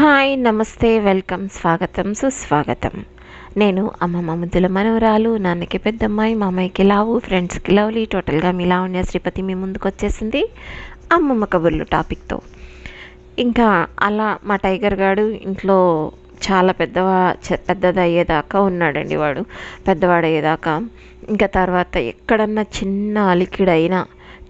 Hi నమస్తే welcome స్వాగతం సుస్వాగతం. నేను అమ్మమ్మ ముద్దుల మనవరాలు నాన్నకి పెద్దమ్మాయి మామయ్యకి లావు ఫ్రెండ్స్కి లవ్లీ టోటల్గా మీ లావణ్య శ్రీపతి మీ ముందుకు వచ్చేసింది అమ్మమ్మ కబుర్లు టాపిక్తో. ఇంకా అలా మా టైగర్ గాడు ఇంట్లో చాలా పెద్దవా పెద్దది అయ్యేదాకా ఉన్నాడండి వాడు పెద్దవాడు అయ్యేదాకా ఇంకా తర్వాత ఎక్కడన్నా చిన్న అలికిడైనా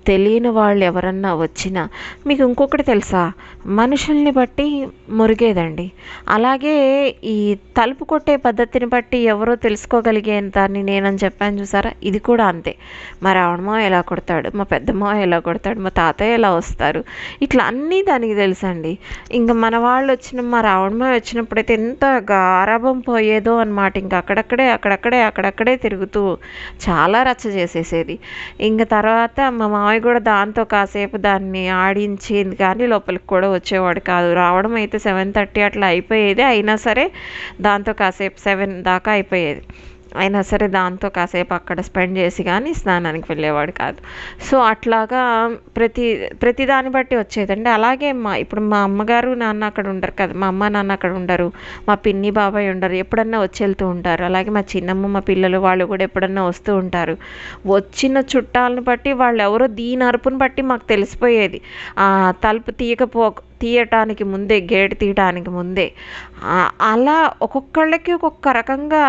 తెలియని వాళ్ళు ఎవరన్నా వచ్చినా మీకు ఇంకొకటి తెలుసా? మనుషుల్ని బట్టి మురిగేదండి. అలాగే ఈ తలుపు కొట్టే పద్ధతిని బట్టి ఎవరో తెలుసుకోగలిగేంతాన్ని నేనని చెప్పాను చూసారా? ఇది కూడా అంతే. మా రావణమా ఎలా కొడతాడు? మా పెద్దమ్మ ఎలా కొడతాడు? మా తాతయ్య ఎలా వస్తారు? ఇట్లా అన్నీ దానికి తెలుసండి. ఇంకా మన వాళ్ళు వచ్చిన మా రావణమా వచ్చినప్పుడైతే ఎంత గారాభం పోయేదో అనమాట ఇంకా అక్కడక్కడే అక్కడక్కడే అక్కడక్కడే తిరుగుతూ చాలా రచ్చ చేసేసేది. ఇంకా తర్వాత మా మామయ్య కూడా దాంతో కాసేపు దాన్ని ఆడించింది కానీ లోపలికి కూడా వచ్చేవాడు కాదు. రావడం అయితే సెవెన్ థర్టీ అట్లా అయిపోయేది. అయినా సరే దాంతో కాసేపు సెవెన్ దాకా అయిపోయేది. అయినా సరే దాంతో కాసేపు అక్కడ స్పెండ్ చేసి కానీ స్నానానికి వెళ్ళేవాడు కాదు. సో అట్లాగా ప్రతి ప్రతి దాన్ని బట్టి వచ్చేదండి. అలాగే మా ఇప్పుడు మా అమ్మగారు నాన్న అక్కడ ఉండరు కదా మా అమ్మ నాన్న అక్కడ ఉండరు మా పిన్ని బాబాయ్ ఉండరు ఎప్పుడన్నా వచ్చి వెళ్తూ ఉంటారు. అలాగే మా చిన్నమ్మ మా పిల్లలు వాళ్ళు కూడా ఎప్పుడన్నా వస్తూ ఉంటారు. వచ్చిన చుట్టాలను బట్టి వాళ్ళు ఎవరో దీని అరుపును బట్టి మాకు తెలిసిపోయేది. ఆ తలుపు తీయకపో తీయటానికి ముందే గేట్ తీయటానికి ముందే. అలా ఒక్కొక్కళ్ళకి ఒక్కొక్క రకంగా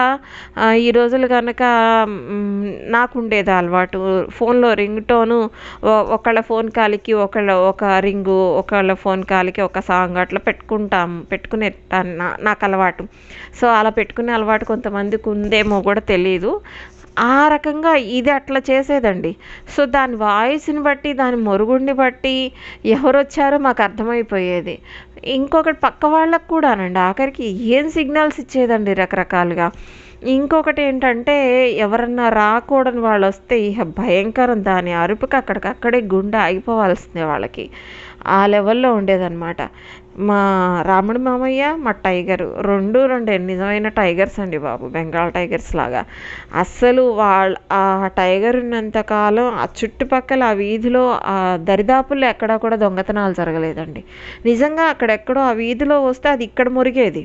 ఈ రోజులు కనుక నాకు ఉండేది అలవాటు. ఫోన్లో రింగ్ టోను ఒకళ్ళ ఫోన్ కాలికి ఒకళ్ళ ఒక రింగు ఒకళ్ళ ఫోన్ కాలికి ఒక సాంగ్ అట్లా పెట్టుకుంటాం పెట్టుకునే నాకు అలవాటు సో అలా పెట్టుకునే అలవాటు కొంతమందికి ఉందేమో కూడా తెలియదు ఆ రకంగా ఇది అట్లా చేసేదండి. సో దాని వాయిస్ని బట్టి దాని మొరుగుడిని బట్టి ఎవరు వచ్చారో మాకు అర్థమైపోయేది. ఇంకొకటి పక్క వాళ్ళకు కూడానండి ఆఖరికి ఏం సిగ్నల్స్ ఇచ్చేదండి రకరకాలుగా. ఇంకొకటి ఏంటంటే ఎవరన్నా రాకూడని వాళ్ళు వస్తే ఇహ భయంకరం దాని అరుపుకి అక్కడికక్కడే గుండె ఆగిపోవాల్సిందే వాళ్ళకి. ఆ లెవెల్లో ఉండేదన్నమాట. మా రాముడి మామయ్య మా టైగర్. రెండు రెండు నిజమైన టైగర్స్ అండి బాబు. బెంగాల్ టైగర్స్ లాగా. అస్సలు వాళ్ళ ఆ టైగర్ ఉన్నంతకాలం ఆ చుట్టుపక్కల ఆ వీధిలో ఆ దరిదాపుల్లో ఎక్కడా కూడా దొంగతనాలు జరగలేదండి. నిజంగా అక్కడెక్కడో ఆ వీధిలో వస్తే అది ఇక్కడ మురిగేది.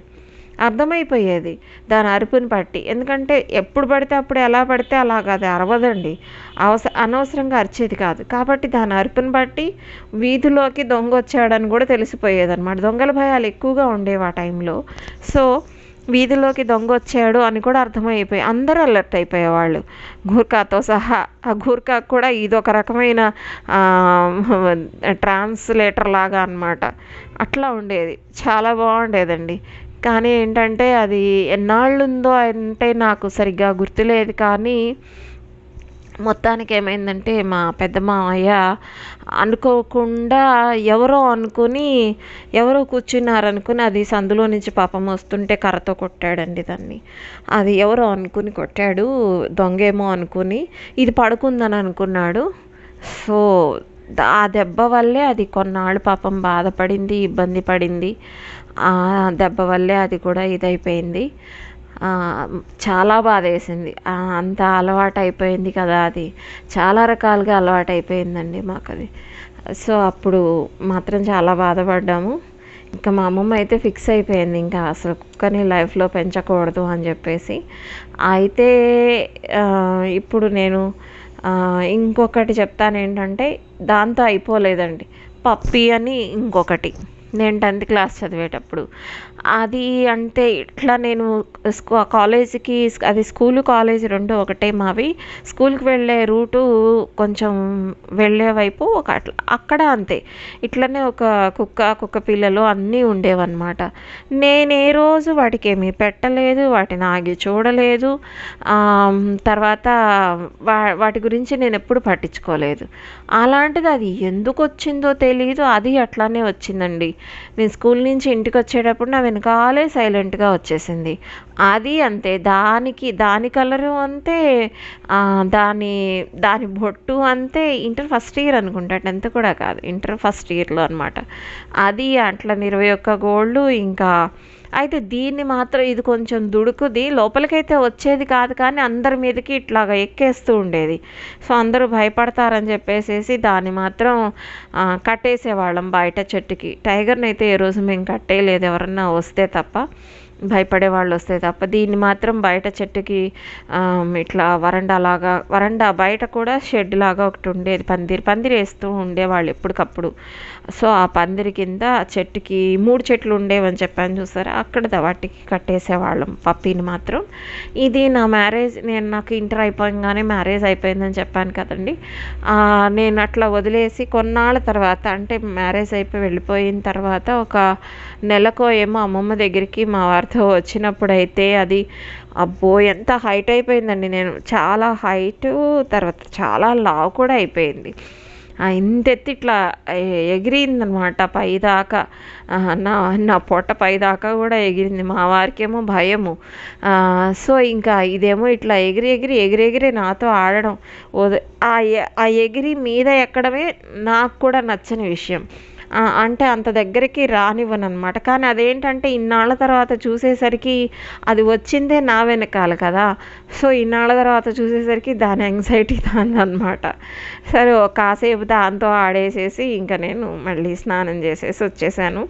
అర్థమైపోయేది. దాని అరుపుని బట్టి. ఎందుకంటే ఎప్పుడు పడితే అప్పుడు ఎలా పడితే అలాగా అది అరవదండి. అవస అనవసరంగా అరిచేది కాదు. కాబట్టి దాని అరుపుని బట్టి వీధిలోకి దొంగ వచ్చాడని కూడా తెలిసిపోయేది అనమాట దొంగల భయాలు ఎక్కువగా ఉండేవి ఆ టైంలో. సో వీధిలోకి దొంగ వచ్చాడు అని కూడా అర్థమైపోయి అందరూ అలర్ట్ అయిపోయేవాళ్ళు. గూర్ఖాతో సహా. ఆ గూర్ఖా కూడా ఇదొక రకమైన ట్రాన్స్లేటర్ లాగా అనమాట అట్లా ఉండేది. చాలా బాగుండేదండి. కానీ ఏంటంటే అది ఎన్నాళ్ళు ఉందో అంటే నాకు సరిగ్గా గుర్తులేదు కానీ మొత్తానికి ఏమైందంటే మా పెద్ద మామయ్య అనుకోకుండా ఎవరో అనుకుని ఎవరో కూర్చున్నారనుకుని అది సందులో నుంచి పాపం వస్తుంటే కర్రతో కొట్టాడండి దాన్ని. అది ఎవరో అనుకుని కొట్టాడు దొంగేమో అనుకుని ఇది పడుకుందని అనుకున్నాడు. సో ఆ దెబ్బ వల్లే అది కొన్నాళ్ళు పాపం బాధపడింది ఇబ్బంది పడింది. ఆ దెబ్బ వల్లే అది కూడా ఇదైపోయింది. చాలా బాధ వేసింది అంత అలవాటు అయిపోయింది కదా అది. చాలా రకాలుగా అలవాటు అయిపోయిందండి మాకు అది. సో అప్పుడు మాత్రం చాలా బాధపడ్డాము. ఇంకా మా అమ్మమ్మ అయితే ఫిక్స్ అయిపోయింది ఇంకా అసలు కుక్కని లైఫ్లో పెంచకూడదు అని చెప్పేసి. అయితే ఇప్పుడు నేను ఇంకొకటి చెప్తాను ఏంటంటే దాంతో అయిపోలేదండి. పప్పీ అని ఇంకొకటి. నేను టెన్త్ క్లాస్ చదివేటప్పుడు. అది అంటే ఇట్లా నేను స్కూ కాలేజీకి అది స్కూలు కాలేజ్ రెండు ఒకటే మావి. స్కూల్కి వెళ్ళే రూటు కొంచెం వెళ్ళే వైపు ఒక అట్లా అక్కడ అంతే. ఇట్లనే ఒక కుక్క కుక్క పిల్లలు అన్నీ ఉండేవన్నమాట. నేను ఏ రోజు వాటికి ఏమీ పెట్టలేదు వాటిని ఆగి చూడలేదు. తర్వాత వా వాటి గురించి నేను ఎప్పుడు పట్టించుకోలేదు. అలాంటిది అది ఎందుకు వచ్చిందో తెలియదు అది అట్లానే వచ్చిందండి. నేను స్కూల్ నుంచి ఇంటికి వచ్చేటప్పుడు నా వెనకాలే సైలెంట్గా వచ్చేసింది. అది అంతే. దానికి దాని కలరు అంతే దాని దాని బొట్టు అంతే. ఇంటర్ ఫస్ట్ ఇయర్ అనుకుంటా. టెన్త్ కూడా కాదు. ఇంటర్ ఫస్ట్ ఇయర్లో అనమాట అది అట్లా ఇరవై ఒక్క గోల్డ్ ఇంకా. అయితే దీన్ని మాత్రం ఇది కొంచెం దుడుకుది. లోపలికైతే వచ్చేది కాదు కానీ అందరి మీదకి ఇట్లాగా ఎక్కేస్తూ ఉండేది. సో అందరూ భయపడతారని చెప్పేసేసి దాన్ని మాత్రం కట్టేసేవాళ్ళం బయట చెట్టుకి. టైగర్ని అయితే ఏ రోజు మేము కట్టేయలేదు ఎవరన్నా వస్తే తప్ప. భయపడే వాళ్ళు వస్తే తప్ప దీన్ని మాత్రం బయట చెట్టుకి ఇట్లా వరండా లాగా వరండా బయట కూడా షెడ్ లాగా ఒకటి ఉండేది పందిరి పందిరి వేస్తూ ఉండేవాళ్ళు ఎప్పటికప్పుడు. సో ఆ పందిరి కింద ఆ చెట్టుకి మూడు చెట్లు ఉండేవని చెప్పాను చూసారా? అక్కడ వాటికి కట్టేసేవాళ్ళం పప్పీని మాత్రం. ఇది నా మ్యారేజ్ నేను నాకు ఇంటర్ అయిపోగానే మ్యారేజ్ అయిపోయిందని చెప్పాను కదండి. నేను అట్లా వదిలేసి కొన్నాళ్ళ తర్వాత అంటే మ్యారేజ్ అయిపోయి వెళ్ళిపోయిన తర్వాత ఒక నెలకో ఏమో అమ్మమ్మ దగ్గరికి మా వారితో వచ్చినప్పుడైతే అది అబ్బో ఎంత హైట్ అయిపోయిందండి. నేను చాలా హైట్ తర్వాత చాలా లావు కూడా అయిపోయింది. ఇంతెత్తి ఇంత ఎత్తి ఇట్లా ఎగిరిందనమాట పైదాకా నా నా పొట్ట పైదాకా కూడా ఎగిరింది. మా వారికేమో భయము. సో ఇంకా ఇదేమో ఇట్లా ఎగిరి ఎగిరి ఎగిరి ఎగిరి నాతో ఆడడం. ఆ ఎ- ఆ ఎగిరి మీద ఎక్కడమే నాకు కూడా నచ్చని విషయం. అంటే అంత దగ్గరికి రానివ్వను అనమాట కానీ అదేంటంటే ఇన్నాళ్ళ తర్వాత చూసేసరికి అది వచ్చిందే నా వెనకాల కదా. సో ఇన్నాళ్ళ తర్వాత చూసేసరికి దాని యాంగ్జైటీ దాని అనమాట సరే కాసేపు దాంతో ఆడేసేసి ఇంకా నేను మళ్ళీ స్నానం చేసేసి వచ్చేసాను.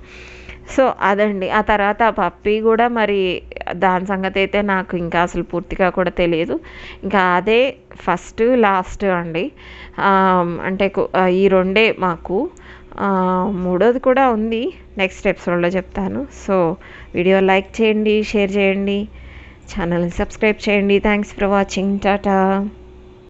సో అదండి. ఆ తర్వాత ఆ పప్పి కూడా మరి దాని సంగతి అయితే నాకు ఇంకా అసలు పూర్తిగా కూడా తెలియదు. ఇంకా అదే ఫస్ట్ లాస్ట్ అండి. అంటే ఈ రెండే మాకు. మూడోది కూడా ఉంది. నెక్స్ట్ ఎపిసోడ్లో చెప్తాను. సో వీడియో లైక్ చేయండి షేర్ చేయండి. ఛానల్ని సబ్స్క్రైబ్ చేయండి. Thanks for watching Tata